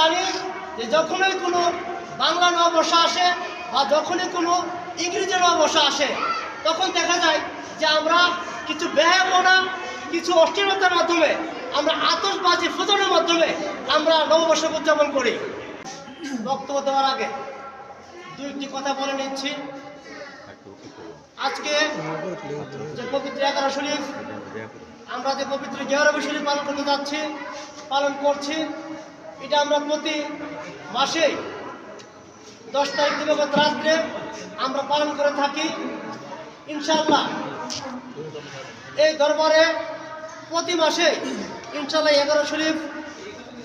জানি যে যখনই কোনো বাংলা নববর্ষ আসে বা যখনই কোনো ইংরেজি নববর্ষ আসে, তখন দেখা যায় যে আমরা কিছু ব্যয়পনা কিছু অস্থিরতার মাধ্যমে, আমরা আতসবাজি ফুটনের মাধ্যমে আমরা নববর্ষ উদযাপন করি। বক্তব্য দেওয়ার আগে দুইটি কথা বলে নিচ্ছি। আজকে যে পবিত্র এগারো শরীফ, আমরা যে পবিত্র গেহরবি শরীফ পালন করতে যাচ্ছি, পালন করছি এটা আমরা প্রতি মাসে দশ তারিখ দিবাগত রাত্রে আমরা পালন করে থাকি। ইনশাল্লাহ এই দরবারে প্রতি মাসে ইনশাল্লাহ এগারো শরীফ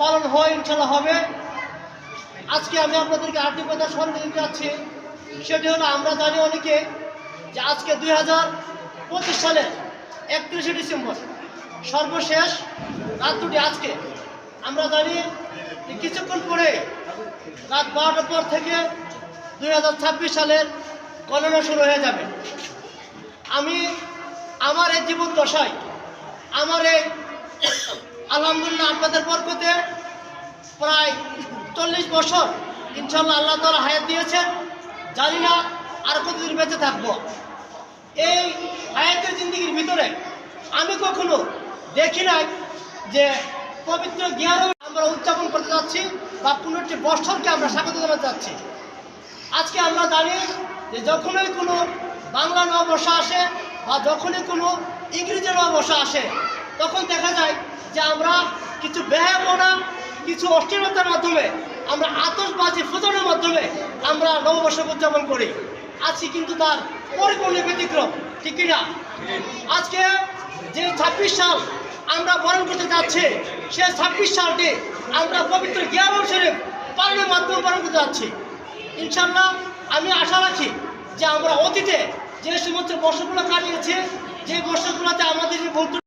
পালন হয় ইনশাল্লাহ হবে। আজকে আমি আপনাদেরকে আটটি কথা স্মরণ দিতে যাচ্ছি। সেটি হলো, আমরা জানি অনেকে যে আজকে দুই হাজার পঁচিশ সালের একত্রিশে ডিসেম্বর সর্বশেষ রাত দুটি আজকে। আমরা জানি কিছুক্ষণ পরে রাত বারোটার পর থেকে দুই হাজার ছাব্বিশ সালের গণনা শুরু হয়ে যাবে। আমি আমার এই জীবন দশায় আমার এই আলহামদুলিল্লাহ আপনাদের বরকতে প্রায় চল্লিশ বছর ইনশাল্লাহ আল্লাহ তালা হায়াত দিয়েছেন। জানি না আর কতদিন বেঁচে থাকব। এই হায়াতের জিন্দগির ভিতরে আমি কখনো দেখি নাই যে পবিত্র জ্ঞান আমরা উদযাপন করতে যাচ্ছি বা কোনো একটি বৎসরকে আমরা স্বাগত জানাতে যাচ্ছি। আজকে আমরা জানি যে যখনই কোনো বাংলা নববর্ষ আসে বা যখনই কোনো ইংরেজি নববর্ষ আসে, তখন দেখা যায় যে আমরা কিছু ব্যয়পনা কিছু অস্থিরতার মাধ্যমে, আমরা আতসবাজি ফুটনের মাধ্যমে আমরা নববর্ষ উদযাপন করি। আজকে কিন্তু তার পরিপূর্ণ ব্যতিক্রম, ঠিক কিনা? আজকে যে ছাব্বিশ সাল আমরা বরণ করতে যাচ্ছি। সে ছাব্বিশ সালটি আমরা পবিত্র জ্ঞান শরীফ পালনের মাধ্যমে বরণ করতে যাচ্ছি। ইনশাল্লাহ আমি আশা রাখি যে আমরা অতীতে যে সমস্ত বর্ষগুলো কাটিয়েছি, যে বর্ষগুলোতে আমাদের যে ভুল